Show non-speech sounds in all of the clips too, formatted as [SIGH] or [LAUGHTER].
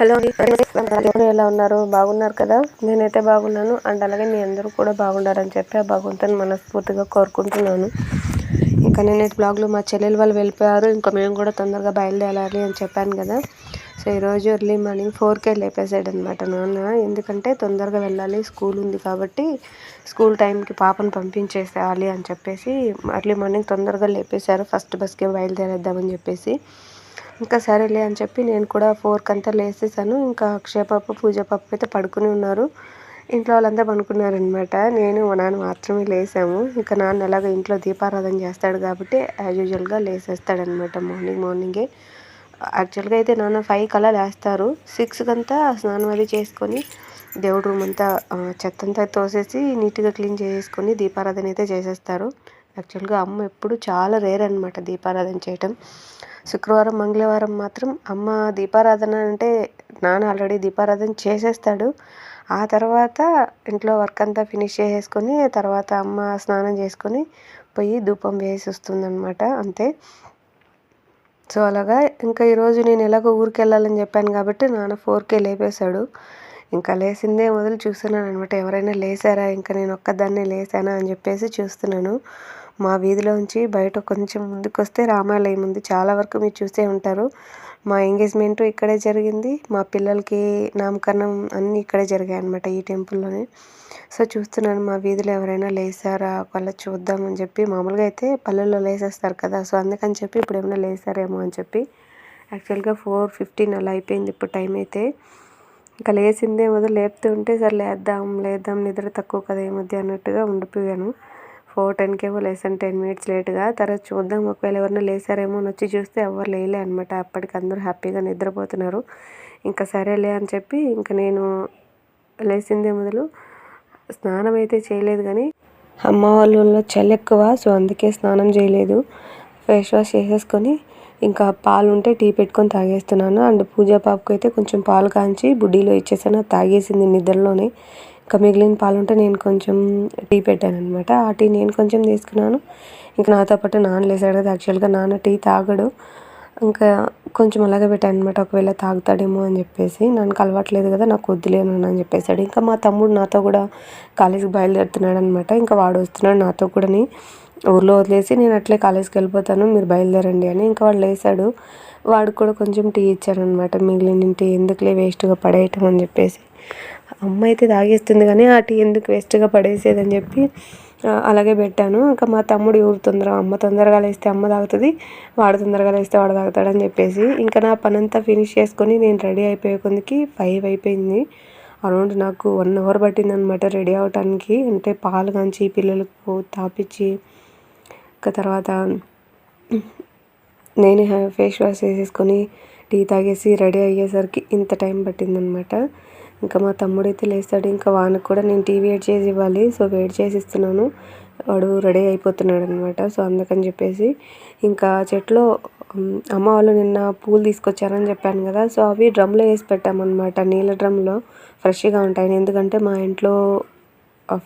Hello అండి అందరూ ఎలా ఉన్నారు? బాగున్నారు కదా? నేనైతే బాగున్నాను. అండ్ అలాగే మీ అందరూ కూడా బాగుండారని చెప్పి ఆ భగవంతుని మనస్ఫూర్తిగా కోరుకుంటున్నాను. ఇంకా నేనైతే బ్లాగ్లో మా చెల్లెలు వాళ్ళు వెళ్ళిపోయారు. ఇంకా మేము కూడా తొందరగా బయలుదేరాలి అని చెప్పాను కదా. సో ఈరోజు ఎర్లీ మార్నింగ్ ఫోర్కే లేపేసాడు అనమాట నాన్న. ఎందుకంటే తొందరగా వెళ్ళాలి. స్కూల్ ఉంది కాబట్టి స్కూల్ టైంకి పాపను పంపించేసేయాలి అని చెప్పేసి ఎర్లీ మార్నింగ్ తొందరగా లేపేశారు. ఫస్ట్ బస్కి బయలుదేరేద్దామని చెప్పేసి. ఇంకా సరేలే అని చెప్పి నేను కూడా ఫోర్కి అంతా లేసేసాను. ఇంకా అక్షయ పాప పూజ పాప అయితే పడుకుని ఉన్నారు. ఇంట్లో వాళ్ళంతా పనుకున్నారనమాట నేను మా నాన్న మాత్రమే లేసాము. ఇంకా నాన్న ఎలాగో ఇంట్లో దీపారాధన చేస్తాడు కాబట్టి యాజ్ యూజువల్గా లేసేస్తాడనమాట మార్నింగ్ మార్నింగే యాక్చువల్గా అయితే నాన్న ఫైవ్ కల్లా లేస్తారు. సిక్స్కి అంతా స్నానం అది చేసుకొని దేవుడు రూమ్ అంతా చెత్త అంతా తోసేసి నీట్గా క్లీన్ చేసుకొని దీపారాధన అయితే చేసేస్తారు. యాక్చువల్గా అమ్మ ఎప్పుడు చాలా రేర్ అనమాట దీపారాధన చేయటం. శుక్రవారం మంగళవారం మాత్రం అమ్మ దీపారాధన అంటే నాన్న ఆల్రెడీ దీపారాధన చేసేస్తాడు. ఆ తర్వాత ఇంట్లో వర్క్ అంతా ఫినిష్ చేసేసుకొని తర్వాత అమ్మ స్నానం చేసుకొని పోయి ధూపం వేసి వస్తుందన్నమాట అంతే. సో అలాగా ఇంకా ఈరోజు నేను ఎలాగో ఊరికి వెళ్ళాలని చెప్పాను కాబట్టి నాన్న ఫోర్కే లేపేశాడు. ఇంకా లేచిందే మొదలు చూస్తున్నాను అనమాట ఎవరైనా లేసారా? ఇంకా నేను ఒక్కదాన్నే లేసానా అని చెప్పేసి చూస్తున్నాను. మా వీధిలోంచి బయట కొంచెం ముందుకు వస్తే రామాలయం ఉంది. చాలా వరకు మీరు చూసే ఉంటారు. మా ఎంగేజ్మెంట్ ఇక్కడే జరిగింది. మా పిల్లలకి నామకరణం అన్నీ ఇక్కడే జరిగాయి అనమాట ఈ టెంపుల్లోనే. సో చూస్తున్నాను మా వీధిలో ఎవరైనా లేసారా? వాళ్ళ చూద్దామని చెప్పి. మామూలుగా అయితే పల్లెల్లో లేసేస్తారు కదా. సో అందుకని చెప్పి ఇప్పుడు ఏమైనా లేసారేమో అని చెప్పి. యాక్చువల్గా ఫోర్ ఫిఫ్టీన్ అలా అయిపోయింది ఇప్పుడు టైం అయితే. ఇంకా లేచిందే మొదలు లేపుతూ ఉంటే సరే లేద్దాం లేద్దాం నిద్ర తక్కువ కదా ఈ మధ్య అన్నట్టుగా ఉండిపోయాను. ఫోర్ టెన్కేమో లేసాను టెన్ మినిట్స్ లేట్గా. తర్వాత చూద్దాం ఒకవేళ ఎవరైనా లేసారేమో అని వచ్చి చూస్తే ఎవరు లేలే అనమాట అప్పటికి అందరూ హ్యాపీగా నిద్రపోతున్నారు. ఇంకా సరేలే అని చెప్పి ఇంకా నేను లేచిందే మొదలు. స్నానం అయితే చేయలేదు కానీ అమ్మ వాళ్ళలో చలి ఎక్కువ సో అందుకే స్నానం చేయలేదు. ఫేస్ వాష్ చేసేసుకొని ఇంకా పాలు ఉంటే టీ పెట్టుకొని తాగేస్తున్నాను. అండ్ పూజా పాపకు అయితే కొంచెం పాలు కాంచి బుడ్డీలో ఇచ్చేసాను. తాగేసింది నిద్రలోనే. ఇంకా మిగిలిన పాలు ఉంటే నేను కొంచెం టీ పెట్టాను అనమాట ఆ టీ నేను కొంచెం తీసుకున్నాను. ఇంకా నాతో పాటు నాన్న లేసాడు కదా యాక్చువల్గా నాన్న టీ తాగడు. ఇంకా కొంచెం అలాగే పెట్టాను అనమాట ఒకవేళ తాగుతాడేమో అని చెప్పేసి. నన్ను అలవాట్లేదు కదా నాకు వద్దులేను అని చెప్పేసాడు. ఇంకా మా తమ్ముడు నాతో కూడా కాలేజీకి బయలుదేరుతున్నాడు అనమాట ఇంకా వాడు వస్తున్నాడు నాతో కూడాని. ఊర్లో వదిలేసి నేను అట్లే కాలేజీకి వెళ్ళిపోతాను మీరు బయలుదేరండి అని. ఇంకా వాడు లేసాడు. వాడు కూడా కొంచెం టీ ఇచ్చాను మిగిలిన టీ ఎందుకులే వేస్ట్గా పడేయటం అని చెప్పేసి. అమ్మ అయితే తాగేస్తుంది కానీ ఆ టీ ఎందుకు వేస్ట్గా పడేసేదని చెప్పి అలాగే పెట్టాను. ఇంకా మా తమ్ముడు ఎవరు తొందర అమ్మ తొందరగా లేస్తే అమ్మ తాగుతుంది వాడు తొందరగా లేస్తే వాడు తాగుతాడని చెప్పేసి. ఇంకా నా పని అంతా ఫినిష్ చేసుకొని నేను రెడీ అయిపోయే కొందికి ఫైవ్ అయిపోయింది. అరౌండ్ నాకు వన్ అవర్ పట్టింది అనమాట రెడీ అవటానికి. అంటే పాలు కాంచి పిల్లలకు తాపించి ఇంకా తర్వాత నేనే ఫేస్ వాష్ చేసేసుకొని టీ తాగేసి రెడీ అయ్యేసరికి ఇంత టైం పట్టిందనమాట. ఇంకా మా తమ్ముడైతే లేస్తాడు ఇంకా వానికి కూడా నేను టీ వేడి చేసి ఇవ్వాలి సో వెయిట్ చేసి ఇస్తున్నాను. వాడు రెడీ అయిపోతున్నాడు అనమాట సో అందుకని చెప్పేసి ఇంకా చెట్లో అమ్మ వాళ్ళు నిన్న పూలు తీసుకొచ్చారని చెప్పాను కదా సో అవి డ్రమ్లో వేసి పెట్టామన్నమాట నీళ్ళ డ్రమ్లో ఫ్రెష్గా ఉంటాయి ఎందుకంటే మా ఇంట్లో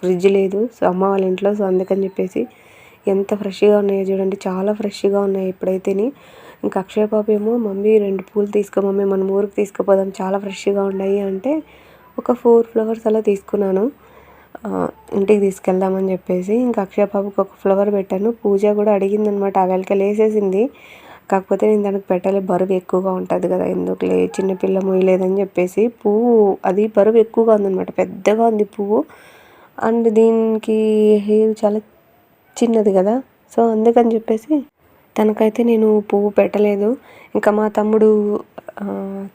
ఫ్రిడ్జ్ లేదు సో అమ్మ వాళ్ళ ఇంట్లో సో అందుకని చెప్పేసి ఎంత ఫ్రెష్గా ఉన్నాయో చూడండి. చాలా ఫ్రెష్గా ఉన్నాయి ఇప్పుడైతేని. ఇంకా అక్షయ పాప ఏమో మమ్మీ రెండు పూలు తీసుకో మమ్మీ మనం ఊరికి తీసుకుపోదాం చాలా ఫ్రెష్గా ఉన్నాయి అంటే ఒక ఫోర్ ఫ్లవర్స్ అలా తీసుకున్నాను. ఇంటికి తీసుకెళ్దామని చెప్పేసి ఇంకా అక్షయ పాపకు ఒక ఫ్లవర్ పెట్టాను. పూజ కూడా అడిగిందనమాట. ఆ వేసేసింది కాకపోతే నేను దానికి పెట్టాలి బరువు ఎక్కువగా ఉంటుంది కదా ఎందుకులే చిన్నపిల్ల మొయ్యలేదని చెప్పేసి పువ్వు అది బరువు ఎక్కువగా ఉందన్నమాట పెద్దగా ఉంది పువ్వు. అండ్ దీనికి హెయిర్ చాలా చిన్నది కదా. సో అందుకని చెప్పేసి తనకైతే నేను పువ్వు పెట్టలేదు. ఇంకా మా తమ్ముడు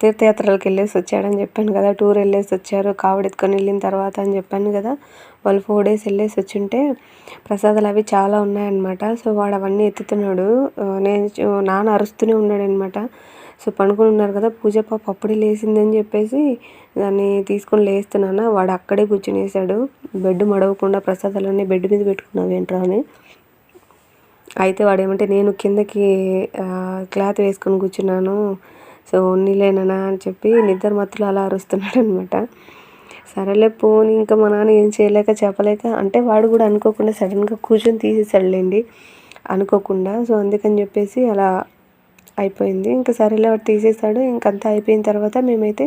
తీర్థయాత్రలకు వెళ్ళేసి వచ్చాడని చెప్పాను కదా. టూర్ వెళ్ళేసి వచ్చారు. కావడి ఎత్తుకొని వెళ్ళిన తర్వాత అని చెప్పాను కదా. వాళ్ళు ఫోర్ డేస్ వెళ్ళేసి వచ్చింటే ప్రసాదాలు అవి చాలా ఉన్నాయన్నమాట. సో వాడు అవన్నీ ఎత్తుతున్నాడు. నేను నాన్న అరుస్తూనే ఉన్నాడనమాట సో పనుకొని ఉన్నారు కదా. పూజ పాప అప్పుడే లేచిందని చెప్పేసి దాన్ని తీసుకొని లేస్తున్నాను వాడు అక్కడే కూర్చునేసాడు. బెడ్ మడవకుండా ప్రసాదాలన్నీ బెడ్ మీద పెట్టుకున్నావు ఏంట్రా అని. అయితే వాడు ఏమంటే నేను కిందకి క్లాత్ వేసుకొని కూర్చున్నాను. సో ఉన్నీలేనా అని చెప్పి నిద్ర మత్తులో అలా అరుస్తున్నాడు అనమాట సరేలే పోని ఇంకా మా నాన్న ఏం చేయలేక చెప్పలేక అంటే వాడు కూడా అనుకోకుండా సడన్గా కూర్చొని తీసేసాడులేండి అనుకోకుండా. సో అందుకని చెప్పేసి అలా అయిపోయింది. ఇంకా సరేలే వాడు తీసేస్తాడు ఇంకంతా అయిపోయిన తర్వాత మేమైతే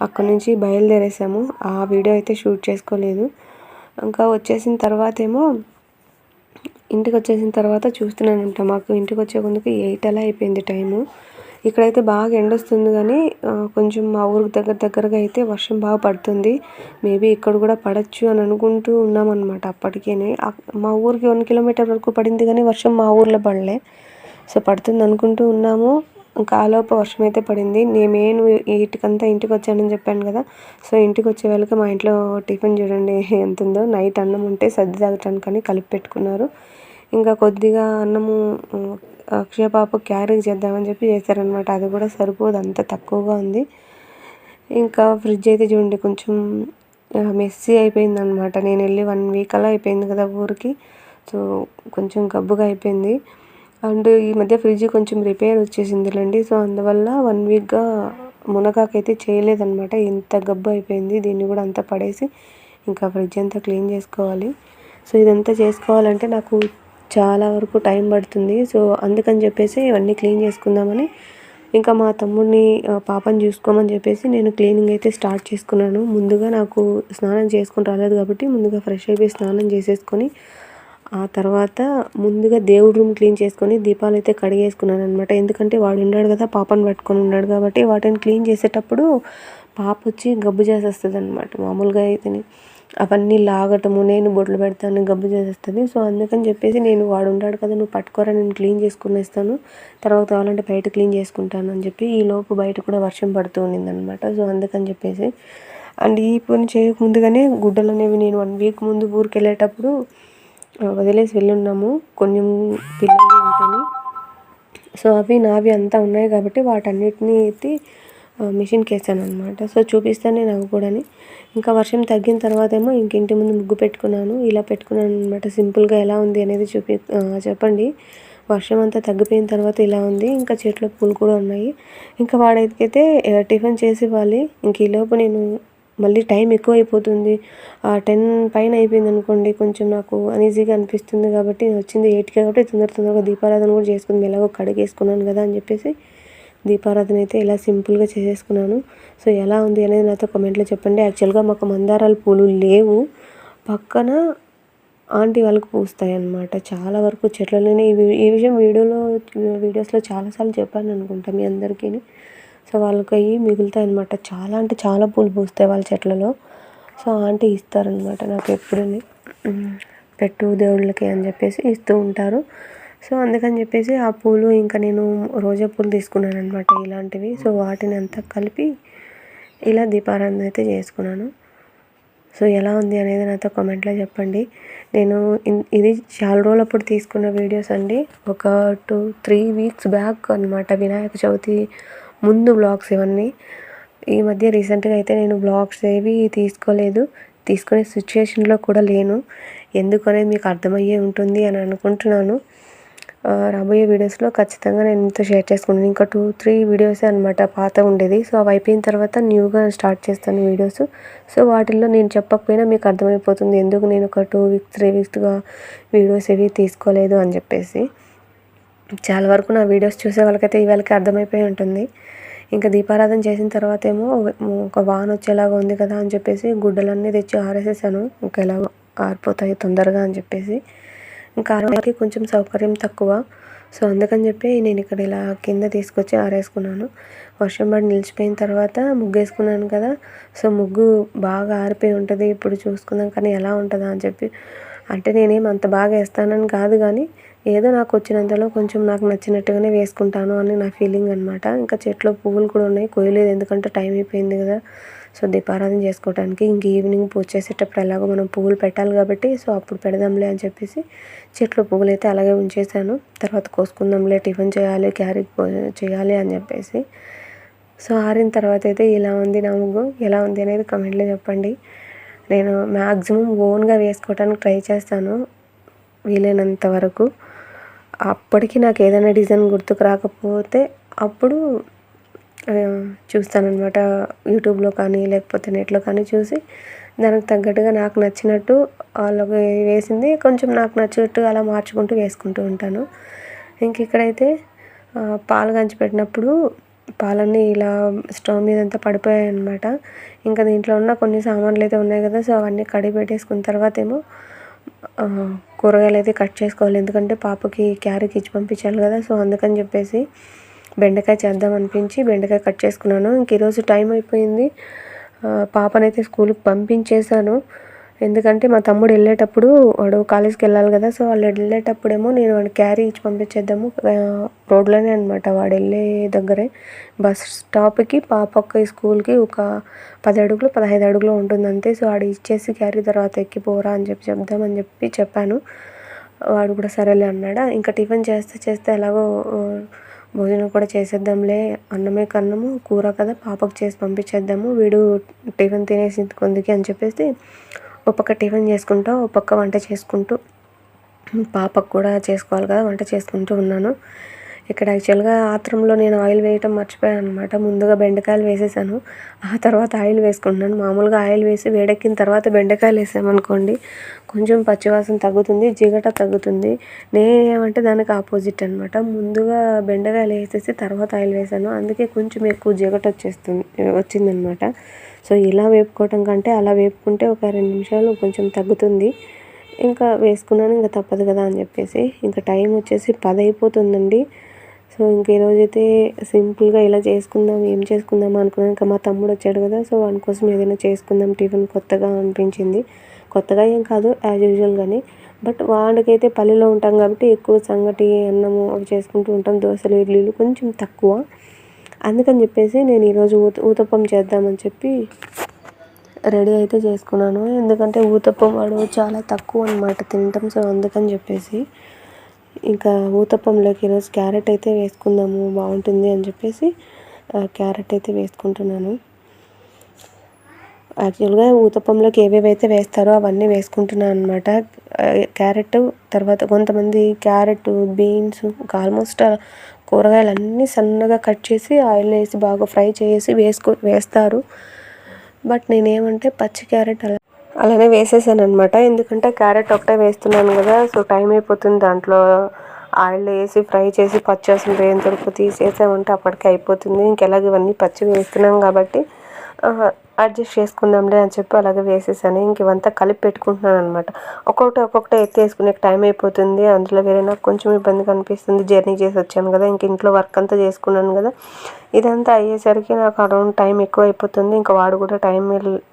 అక్కడ నుంచి బయలుదేరేసాము. ఆ వీడియో అయితే షూట్ చేసుకోలేదు. ఇంకా వచ్చేసిన తర్వాత ఏమో ఇంటికి వచ్చేసిన తర్వాత చూస్తున్నానంట మాకు ఇంటికి వచ్చే ముందుకు ఎయిట్ అలా అయిపోయింది టైము. ఇక్కడైతే బాగా ఎండ వస్తుంది కానీ కొంచెం మా ఊరికి దగ్గర దగ్గరగా అయితే వర్షం బాగా పడుతుంది. మేబీ ఇక్కడ కూడా పడచ్చు అని అనుకుంటూ ఉన్నామన్నమాట అప్పటికే మా ఊరికి వన్ కిలోమీటర్ వరకు పడింది కానీ వర్షం మా ఊర్లో పడలే. సో పడుతుంది అనుకుంటూ ఉన్నాము. ఇంకా వర్షం అయితే పడింది. నేను వీటికంతా ఇంటికి వచ్చానని చెప్పాను కదా. సో ఇంటికి వచ్చే వాళ్ళకి మా ఇంట్లో టిఫిన్ చూడండి ఎంత ఉందో నైట్ అన్నం ఉంటే సర్ది తాగటానికని కలిపి పెట్టుకున్నారు. ఇంకా కొద్దిగా అన్నము అక్షయ పాప క్యారీ చేద్దామని చెప్పి చేశారనమాట అది కూడా సరిపోదు అంత తక్కువగా ఉంది. ఇంకా ఫ్రిడ్జ్ అయితే చూడండి కొంచెం మెస్సీ అయిపోయింది అనమాట నేను వెళ్ళి వన్ వీక్ అలా అయిపోయింది కదా ఊరికి. సో కొంచెం గబ్బుగా అయిపోయింది. అండ్ ఈ మధ్య ఫ్రిడ్జ్ కొంచెం రిపేర్ వచ్చేసిందిలేండి. సో అందువల్ల వన్ వీక్గా మునగాకైతే చేయలేదన్నమాట. ఇంత గబ్బు అయిపోయింది. దీన్ని కూడా అంతా పడేసి ఇంకా ఫ్రిడ్జ్ అంతా క్లీన్ చేసుకోవాలి. సో ఇదంతా చేసుకోవాలంటే నాకు చాలా వరకు టైం పడుతుంది. సో అందుకని చెప్పేసి ఇవన్నీ క్లీన్ చేసుకుందామని ఇంకా మా తమ్ముడిని పాపని చూసుకోమని చెప్పేసి నేను క్లీనింగ్ అయితే స్టార్ట్ చేసుకున్నాను. ముందుగా నాకు స్నానం చేసుకుని రాలేదు కాబట్టి ముందుగా ఫ్రెష్ అయిపోయి స్నానం చేసేసుకొని ఆ తర్వాత ముందుగా దేవుడి రూమ్ క్లీన్ చేసుకొని దీపాలు అయితే కడిగేసుకున్నాను అనమాట ఎందుకంటే వాడు ఉన్నాడు కదా పాపను పట్టుకొని ఉన్నాడు కాబట్టి వాటిని క్లీన్ చేసేటప్పుడు పాప వచ్చి గబ్బు చేసేస్తుంది అనమాట మామూలుగా అయితే అవన్నీ లాగటము నేను బొట్లు పెడతాను గబ్బు చేసేస్తుంది. సో అందుకని చెప్పేసి నేను వాడు ఉంటాడు కదా నువ్వు పట్టుకోరా నేను క్లీన్ చేసుకునేస్తాను తర్వాత కావాలంటే బయట క్లీన్ చేసుకుంటాను అని చెప్పి ఈ లోపు బయట కూడా వర్షం పడుతూ ఉండింది అనమాట సో అందుకని చెప్పేసి. అండ్ ఈ పని చేయక ముందుగానే గుడ్డలు అనేవి నేను వన్ వీక్ ముందు ఊరికి వెళ్ళేటప్పుడు వదిలేసి వెళ్ళున్నాము. కొంచెం పిల్లలు ఉంటుంది సో అవి నావి అంతా ఉన్నాయి కాబట్టి వాటన్నిటిని ఎత్తి మిషన్కి వేసాను అనమాట సో చూపిస్తాను నేను అవి కూడా ఇంకా వర్షం తగ్గిన తర్వాత ఏమో ఇంక ఇంటి ముందు ముగ్గు పెట్టుకున్నాను. ఇలా పెట్టుకున్నాను అనమాట సింపుల్గా ఎలా ఉంది అనేది చూపి చెప్పండి. వర్షం అంతా తగ్గిపోయిన తర్వాత ఇలా ఉంది. ఇంకా చెట్ల పూలు కూడా ఉన్నాయి. ఇంకా వాడైతే టిఫిన్ చేసి ఇవ్వాలి. ఇంక ఈలోపు నేను మళ్ళీ టైం ఎక్కువ అయిపోతుంది టెన్ పైన అయిపోయింది అనుకోండి కొంచెం నాకు అనీజీగా అనిపిస్తుంది కాబట్టి నేను వచ్చింది ఎయిట్కి కాబట్టి తొందర తొందరగా దీపారాధన కూడా చేసుకుంది. ఎలాగో కడిగేసుకున్నాను కదా అని చెప్పేసి దీపారాధన అయితే ఇలా సింపుల్గా చేసేసుకున్నాను. సో ఎలా ఉంది అనేది నాతో కమెంట్లో చెప్పండి. యాక్చువల్గా మాకు మందారాల పూలు లేవు. పక్కన ఆంటీ వాళ్ళకి పూస్తాయి అన్నమాట చాలా వరకు చెట్లలోనే ఈ విషయం వీడియోలో వీడియోస్లో చాలాసార్లు చెప్పాను అనుకుంటా మీ అందరికీ సో వాళ్ళకి అవి మిగులుతాయి అనమాట చాలా అంటే చాలా పూలు పూస్తాయి వాళ్ళ చెట్లలో. సో ఆంటీ ఇస్తారనమాట నాకు ఎప్పుడు పెట్టు దేవుళ్ళకి అని చెప్పేసి ఇస్తూ ఉంటారు. సో అందుకని చెప్పేసి ఆ పూలు ఇంకా నేను రోజా పూలు తీసుకున్నాను అనమాట ఇలాంటివి. సో వాటిని అంతా కలిపి ఇలా దీపారాధన అయితే చేసుకున్నాను. సో ఎలా ఉంది అనేది నాతో కామెంట్లో చెప్పండి. నేను ఇది చాలా రోజులప్పుడు తీసుకున్న వీడియోస్ అండి. ఒక టూ త్రీ వీక్స్ బ్యాక్ అనమాట వినాయక చవితి ముందు బ్లాగ్స్ ఇవన్నీ. ఈ మధ్య రీసెంట్గా అయితే నేను బ్లాగ్స్ ఏవి తీసుకోలేదు. తీసుకునే సిచ్యుయేషన్లో కూడా లేను. ఎందుకు అనేది మీకు అర్థమయ్యే ఉంటుంది అని అనుకుంటున్నాను. రాబోయే వీడియోస్లో ఖచ్చితంగా నేను ఇంత షేర్ చేసుకుంటాను. ఇంకా టూ త్రీ వీడియోసే అనమాట పాత ఉండేది. సో అవి అయిపోయిన తర్వాత న్యూగా స్టార్ట్ చేస్తాను వీడియోస్. సో వాటిల్లో నేను చెప్పకపోయినా మీకు అర్థమైపోతుంది. ఎందుకు నేను ఒక టూ వీక్స్ త్రీ వీక్స్గా వీడియోస్ ఏవి తీసుకోలేదు అని చెప్పేసి. చాలా వరకు నా వీడియోస్ చూసే వాళ్ళకైతే ఇవాళకి అర్థమైపోయి ఉంటుంది. ఇంకా దీపారాధన చేసిన తర్వాత ఏమో ఒక వాన వచ్చేలాగా ఉంది కదా అని చెప్పేసి గుడ్డలన్నీ తెచ్చి ఆరేసేసాను. ఇంకా ఎలా ఆరిపోతాయి తొందరగా అని చెప్పేసి. ఇంకా ఆరోగ్యకి కొంచెం సౌకర్యం తక్కువ. సో అందుకని చెప్పి నేను ఇక్కడ ఇలా కింద తీసుకొచ్చి ఆరేసుకున్నాను. వర్షం పడి నిలిచిపోయిన తర్వాత ముగ్గు వేసుకున్నాను కదా. సో ముగ్గు బాగా ఆరిపోయి ఉంటుంది. ఇప్పుడు చూసుకుందాం కానీ ఎలా ఉంటుందా అని చెప్పి. అంటే నేనేం అంత బాగా వేస్తానని కాదు కానీ ఏదో నాకు వచ్చినంతలో కొంచెం నాకు నచ్చినట్టుగానే వేసుకుంటాను అని నా ఫీలింగ్ అనమాట ఇంకా చెట్లో పువ్వులు కూడా ఉన్నాయి కోయలేదు ఎందుకంటే టైం అయిపోయింది కదా. సో దీపారాధన చేసుకోవడానికి ఇంక ఈవినింగ్ పూజ చేసేటప్పుడు ఎలాగో మనం పువ్వులు పెట్టాలి కాబట్టి సో అప్పుడు పెడదాంలే అని చెప్పేసి చెట్లో పువ్వులు అయితే అలాగే ఉంచేసాను తర్వాత కోసుకుందాంలే టిఫిన్ చేయాలి క్యారీ చేయాలి అని చెప్పేసి. సో ఆరిన తర్వాత అయితే ఇలా ఉంది నా ముగ్గు. ఎలా ఉంది అనేది కమెంట్లో చెప్పండి. నేను మ్యాక్సిమం ఓన్గా వేసుకోవడానికి ట్రై చేస్తాను. వీలైనంత వరకు. అప్పటికి నాకు ఏదైనా డిజైన్ గుర్తుకు రాకపోతే అప్పుడు చూస్తానన్నమాట. యూట్యూబ్లో కానీ లేకపోతే నెట్లో కానీ చూసి దానికి తగ్గట్టుగా నాకు నచ్చినట్టు వాళ్ళకి వేసింది. కొంచెం నాకు నచ్చినట్టు అలా మార్చుకుంటూ వేసుకుంటూ ఉంటాను. ఇంక ఇక్కడైతే పాలు గంచి పెట్టినప్పుడు పాలన్నీ ఇలా స్టవ్ మీద అంతా పడిపోయాయి అనమాట ఇంకా దీంట్లో ఉన్న కొన్ని సామాన్లు అయితే ఉన్నాయి కదా సో అవన్నీ కడిగి పెట్టేసుకున్న తర్వాత ఏమో కూరగాయలు అయితే కట్ చేసుకోవాలి. ఎందుకంటే పాపకి క్యారీకి ఇచ్చి పంపించాలి కదా. సో అందుకని చెప్పేసి బెండకాయ చేద్దాం అనిపించి బెండకాయ కట్ చేసుకున్నాను. ఇంక ఈరోజు టైం అయిపోయింది. పాపనైతే స్కూల్కి పంపించేశాను. ఎందుకంటే మా తమ్ముడు వెళ్ళేటప్పుడు వాడు కాలేజ్కి వెళ్ళాలి కదా సో వాళ్ళు వెళ్ళేటప్పుడేమో నేను వాడు క్యారీ ఇచ్చి పంపించేద్దాము. రోడ్లోనే అనమాట వాడు వెళ్ళే దగ్గరే. బస్ స్టాప్కి పాపకి స్కూల్కి ఒక పది అడుగులు పదహైదు అడుగులు ఉంటుంది అంతే. సో వాడు ఇచ్చేసి క్యారీ తర్వాత ఎక్కిపోరా అని చెప్పి చెప్దామని చెప్పి చెప్పాను. వాడు కూడా సరేలే అన్నాడు. ఇంకా టిఫిన్ చేస్తే చేస్తే ఎలాగో భోజనం కూడా చేసేద్దాంలే అన్నమే కన్నము. కూర కదా పాపకు చేసి పంపించేద్దాము. వీడు టిఫిన్ తినేసి కొందుకి అని చెప్పేసి ఒక పక్క టిఫిన్ చేసుకుంటూ ఒక పక్క వంట చేసుకుంటూ పాపకు కూడా చేసుకోవాలి కదా వంట చేసుకుంటూ ఉన్నాను. ఇక్కడ యాక్చువల్గా ఆత్రంలో నేను ఆయిల్ వేయటం మర్చిపోయాను అనమాట ముందుగా బెండకాయలు వేసేసాను. ఆ తర్వాత ఆయిల్ వేసుకుంటున్నాను. మామూలుగా ఆయిల్ వేసి వేడెక్కిన తర్వాత బెండకాయలు వేసామనుకోండి కొంచెం పచ్చివాసన తగ్గుతుంది జిగట తగ్గుతుంది. నేనేమంటే దానికి ఆపోజిట్ అనమాట ముందుగా బెండకాయలు వేసేసి తర్వాత ఆయిల్ వేసాను. అందుకే కొంచెం ఎక్కువ జిగట వచ్చేస్తుంది వచ్చిందనమాట సో ఇలా వేపుకోవటం కంటే అలా వేపుకుంటే ఒక రెండు నిమిషాలు కొంచెం తగ్గుతుంది. ఇంకా వేసుకున్నాను ఇంకా తప్పదు కదా అని చెప్పేసి. ఇంకా టైం వచ్చేసి పది అయిపోతుందండి. సో ఇంక ఈరోజైతే సింపుల్గా ఇలా చేసుకుందాం ఏం చేసుకుందాం అనుకున్నాను. ఇంకా మా తమ్ముడు వచ్చాడు కదా సో వాని కోసం ఏదైనా చేసుకుందాం టిఫిన్ కొత్తగా అనిపించింది. కొత్తగా ఏం కాదు యాజ్ యూజువల్ కానీ బట్ వాడికైతే పల్లెలో ఉంటాం కాబట్టి ఎక్కువ సంగటి అన్నము అవి చేసుకుంటూ ఉంటాం. దోశలు ఇడ్లీలు కొంచెం తక్కువ. అందుకని చెప్పేసి నేను ఈరోజు ఊత ఊతప్పం చేద్దామని చెప్పి రెడీ అయితే చేసుకున్నాను. ఎందుకంటే ఊతప్పం వాడు చాలా తక్కువ అనమాట తినటం. సో అందుకని చెప్పేసి ఇంకా ఊతప్పంలోకి ఈరోజు క్యారెట్ అయితే వేసుకుందాము బాగుంటుంది అని చెప్పేసి క్యారెట్ అయితే వేసుకుంటున్నాను. యాక్చువల్గా ఊతప్పంలోకి ఏవేవైతే వేస్తారో అవన్నీ వేసుకుంటున్నాను అనమాట క్యారెట్ తర్వాత కొంతమంది క్యారెట్ బీన్స్ ఆల్మోస్ట్ కూరగాయలు అన్నీ సన్నగా కట్ చేసి ఆయిల్ వేసి బాగా ఫ్రై చేసి వేసుకో వేస్తారు. బట్ నేనేమంటే పచ్చి క్యారెట్ అలా అలానే వేసేసాను అనమాట ఎందుకంటే క్యారెట్ ఒకటే వేస్తున్నాను కదా సో టైం అయిపోతుంది దాంట్లో ఆయిల్ వేసి ఫ్రై చేసి పచ్చేసిన వేయిన తరకు తీసేసామంటే అప్పటికే అయిపోతుంది. ఇంకెలాగ ఇవన్నీ పచ్చి వేస్తున్నాం కాబట్టి అడ్జస్ట్ చేసుకుందాంలే అని చెప్పి అలాగే వేసేసాను. ఇంక ఇవంతా కలిపి పెట్టుకుంటున్నాను అనమాట ఒక్కొక్కటి ఒక్కొక్కటి ఎత్తేసుకునే టైం అయిపోతుంది. అందులో వేరే నాకు కొంచెం ఇబ్బందిగా అనిపిస్తుంది. జర్నీ చేసి వచ్చాను కదా ఇంక ఇంట్లో వర్క్ అంతా చేసుకున్నాను కదా. ఇదంతా అయ్యేసరికి నాకు అరౌండ్ టైం ఎక్కువ అయిపోతుంది. ఇంకా వాడు కూడా టైం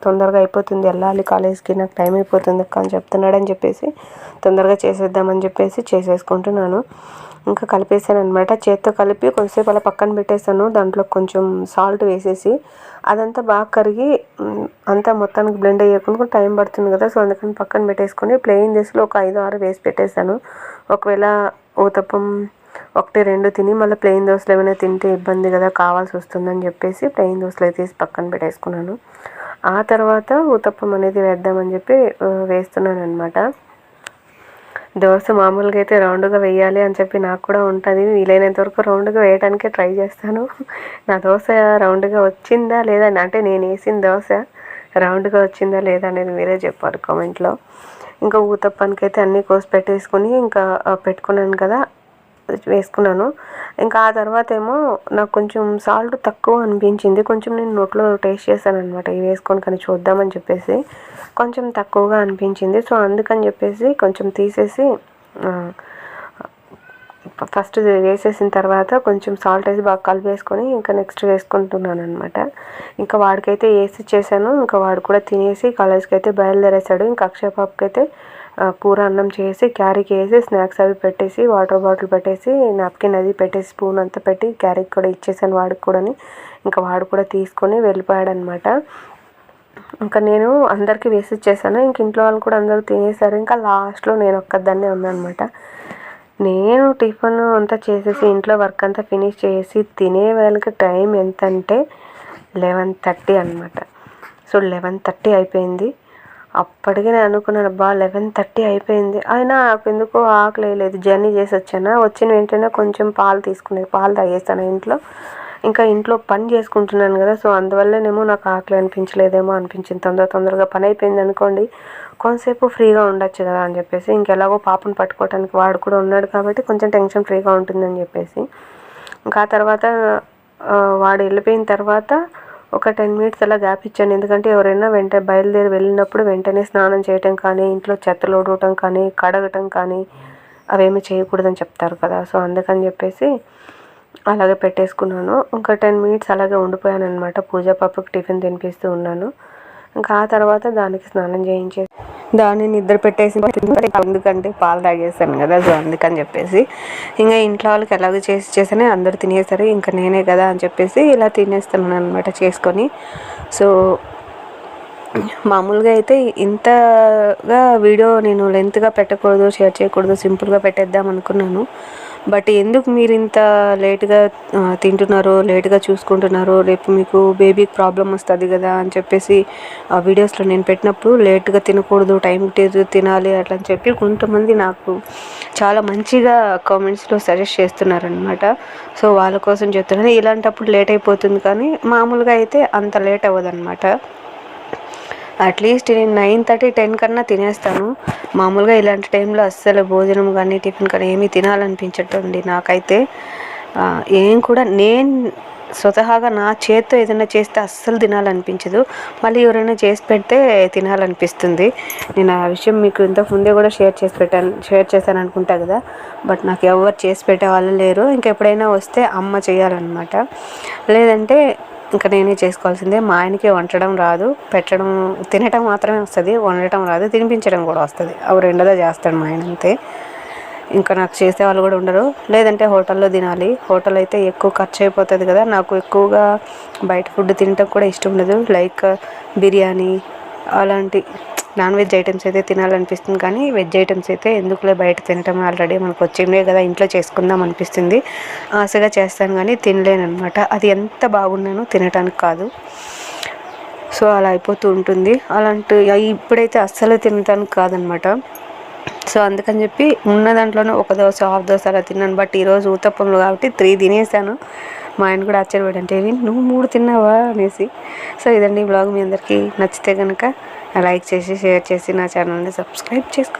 తొందరగా అయిపోతుంది. వెళ్ళాలి కాలేజ్కి నాకు టైం అయిపోతుంది అక్క అని చెప్తున్నాడని చెప్పేసి తొందరగా చేసేద్దామని చెప్పేసి చేసేసుకుంటున్నాను. ఇంకా కలిపేసాను అనమాట చేత్తో కలిపి కొంచెంసేపు అలా పక్కన పెట్టేసాను దాంట్లో కొంచెం సాల్ట్ వేసేసి అదంతా బాగా కరిగి అంతా మొత్తానికి బ్లెండ్ అయ్యేకుండా టైం పడుతుంది కదా. సో అందుకని పక్కన పెట్టేసుకొని ప్లెయిన్ దశలో ఒక ఐదు ఆరు వేసి పెట్టేశాను. ఒకవేళ ఊతప్పం ఒకటి రెండు తిని మళ్ళీ ప్లెయిన్ దోశలు ఏమైనా తింటే ఇబ్బంది కదా కావాల్సి వస్తుందని చెప్పేసి ప్లెయిన్ దోశలు అయితే తీసి పక్కన పెట్టేసుకున్నాను. ఆ తర్వాత ఊతప్పం అనేది వేద్దామని చెప్పి వేస్తున్నాను అనమాట దోశ మామూలుగా అయితే రౌండ్గా వేయాలి అని చెప్పి నాకు కూడా ఉంటుంది. వీలైనంత వరకు రౌండ్గా వేయడానికే ట్రై చేస్తాను. నా దోశ రౌండ్గా వచ్చిందా లేదా అని అంటే నేను వేసిన దోశ రౌండ్గా వచ్చిందా లేదా అనేది మీరే చెప్పారు కామెంట్లో. ఇంకా ఊతప్పానికి అయితే అన్నీ కోసి పెట్టేసుకుని ఇంకా పెట్టుకున్నాను కదా వేసుకున్నాను. ఇంకా ఆ తర్వాత ఏమో నాకు కొంచెం సాల్ట్ తక్కువ అనిపించింది. కొంచెం నేను నోట్లో టేస్ట్ చేశాను అనమాట ఇవి వేసుకొని కానీ చూద్దామని చెప్పేసి కొంచెం తక్కువగా అనిపించింది. సో అందుకని చెప్పేసి కొంచెం తీసేసి ఫస్ట్ వేసేసిన తర్వాత కొంచెం సాల్ట్ వేసి బాగా కలిపేసుకొని ఇంకా నెక్స్ట్ వేసుకుంటున్నాను అనమాట ఇంకా వాడికైతే వేసి చేశాను. ఇంకా వాడు కూడా తినేసి కాలేజ్కి అయితే బయలుదేరేసాడు ఇంకా అక్షయ పాపకి అయితే కూర అన్నం చేసి క్యారీకి వేసి స్నాక్స్ అవి పెట్టేసి వాటర్ బాటిల్ పెట్టేసి నాప్కిన్ అది పెట్టేసి స్పూన్ అంతా పెట్టి క్యారీకి కూడా ఇచ్చేసాను వాడికి కూడాని ఇంకా వాడు కూడా తీసుకొని వెళ్ళిపోయాడు అనమాట ఇంకా నేను అందరికీ వేసి ఇచ్చేసాను. ఇంక ఇంట్లో వాళ్ళు కూడా అందరూ తినేసారు. ఇంకా లాస్ట్లో నేను ఒక్కదాన్నే ఉన్నానమాట నేను టిఫిన్ అంతా చేసేసి ఇంట్లో వర్క్ అంతా ఫినిష్ చేసి తినే వాళ్ళకి టైం ఎంత అంటే లెవెన్ థర్టీ అనమాట. సో లెవెన్ థర్టీ అయిపోయింది. అప్పటికి నేను అనుకున్నాను అబ్బా లెవెన్ థర్టీ అయిపోయింది. అయినా నాకు ఎందుకో ఆకలి వేయలేదు. జర్నీ చేసి వచ్చాను? వచ్చిన వెంటనే కొంచెం పాలు తీసుకునేది పాలు తాగేస్తాను ఇంట్లో. ఇంకా ఇంట్లో పని చేసుకుంటున్నాను కదా సో అందువల్లనేమో నాకు ఆకలి అనిపించలేదేమో అనిపించింది. తొందర తొందరగా పని అయిపోయింది అనుకోండి కొంతసేపు ఫ్రీగా ఉండొచ్చు కదా అని చెప్పేసి. ఇంకెలాగో పాపను పట్టుకోవడానికి వాడు కూడా ఉన్నాడు కాబట్టి కొంచెం టెన్షన్ ఫ్రీగా ఉంటుందని చెప్పేసి. ఇంకా ఆ తర్వాత వాడు వెళ్ళిపోయిన తర్వాత ఒక టెన్ మినిట్స్ అలా గ్యాప్ ఇచ్చాను. ఎందుకంటే ఎవరైనా వెంట బయలుదేరి వెళ్ళినప్పుడు వెంటనే స్నానం చేయటం కానీ ఇంట్లో చెత్తలు ఊడవటం కానీ కడగటం కానీ అవేమి చేయకూడదని చెప్తారు కదా. సో అందుకని చెప్పేసి అలాగే పెట్టేసుకున్నాను. ఇంకా టెన్ మినిట్స్ అలాగే ఉండిపోయాను అనమాట పూజ పాపకు టిఫిన్ తినిపిస్తూ ఉన్నాను. ఇంకా ఆ తర్వాత దానికి స్నానం చేయించే దాన్ని నిద్ర పెట్టేసి [LAUGHS] ఎందుకంటే పాలు తాగేస్తాను కదా సో అందుకని చెప్పేసి ఇంకా ఇంట్లో వాళ్ళకి ఎలాగ చేసి చేసానే అందరు తినేసారు ఇంకా నేనే కదా అని చెప్పేసి ఇలా తినేస్తున్నాను అనమాట చేసుకొని. సో మామూలుగా అయితే ఇంతగా వీడియో నేను లెంత్గా పెట్టకూడదు షేర్ చేయకూడదు సింపుల్గా పెట్టేద్దాం అనుకున్నాను. బట్ ఎందుకు మీరు ఇంత లేట్గా తింటున్నారో లేట్గా చూసుకుంటున్నారో రేపు మీకు బేబీకి ప్రాబ్లం వస్తుంది కదా అని చెప్పేసి ఆ వీడియోస్లో నేను పెట్టినప్పుడు లేట్గా తినకూడదు టైం తినాలి అట్లా అని చెప్పి కొంతమంది నాకు చాలా మంచిగా కామెంట్స్లో సజెస్ట్ చేస్తున్నారనమాట సో వాళ్ళ కోసం చెప్తున్నాను. ఇలాంటప్పుడు లేట్ అయిపోతుంది కానీ మామూలుగా అయితే అంత లేట్ అవ్వదన్నమాట. అట్లీస్ట్ నేను నైన్ థర్టీ టెన్ కన్నా తినేస్తాను. మామూలుగా ఇలాంటి టైంలో అస్సలు భోజనం కానీ టిఫిన్ కానీ ఏమీ తినాలనిపించటండి నాకైతే. ఏం కూడా నేను స్వతహాగా నా చేత్తో ఏదైనా చేస్తే అస్సలు తినాలనిపించదు. మళ్ళీ ఎవరైనా చేసి పెడితే తినాలనిపిస్తుంది. నేను ఆ విషయం మీకు ఇంతకు ముందే కూడా షేర్ చేసి పెట్టాను షేర్ చేశాను అనుకుంటా కదా. బట్ నాకు ఎవరు చేసి పెట్టే వాళ్ళు లేరు. ఇంకెప్పుడైనా వస్తే అమ్మ చేయాలన్నమాట. లేదంటే ఇంకా నేనే చేసుకోవాల్సిందే. మా ఆయనకి వండడం రాదు. పెట్టడం తినటం మాత్రమే వస్తుంది. వండటం రాదు. తినిపించడం కూడా వస్తుంది. అవి రెండోదే చేస్తాడు మా ఆయన అంతే. ఇంకా నాకు చేసే వాళ్ళు కూడా ఉండరు. లేదంటే హోటల్లో తినాలి. హోటల్ అయితే ఎక్కువ ఖర్చు అయిపోతుంది కదా. నాకు ఎక్కువగా బయట ఫుడ్ తినటం కూడా ఇష్టం ఉండదు. లైక్ బిర్యానీ అలాంటి నాన్ వెజ్ ఐటమ్స్ అయితే తినాలనిపిస్తుంది కానీ వెజ్ ఐటమ్స్ అయితే ఎందుకులే బయట తినటం? ఆల్రెడీ మనకు వచ్చిండే కదా ఇంట్లో చేసుకుందాం అనిపిస్తుంది. ఆశగా చేస్తాను కానీ తినలేనమాట అది ఎంత బాగున్నానో తినటానికి కాదు. సో అలా అయిపోతూ ఉంటుంది. అలాంటి ఇప్పుడైతే అస్సలు తినటానికి కాదనమాట సో అందుకని చెప్పి ఉన్న దాంట్లోనే ఒక దోశ హాఫ్ దోశ అలా తిన్నాను. బట్ ఈరోజు ఊతప్పంలో కాబట్టి త్రీ తినేసాను. మా ఆయన కూడా ఆశ్చర్యపడంటే నువ్వు మూడు తిన్నావా? అనేసి. సో ఇదండి బ్లాగ్ మీ అందరికీ నచ్చితే కనుక లైక్ చేసి షేర్ చేసి నా ఛానల్ని సబ్స్క్రైబ్ చేసుకో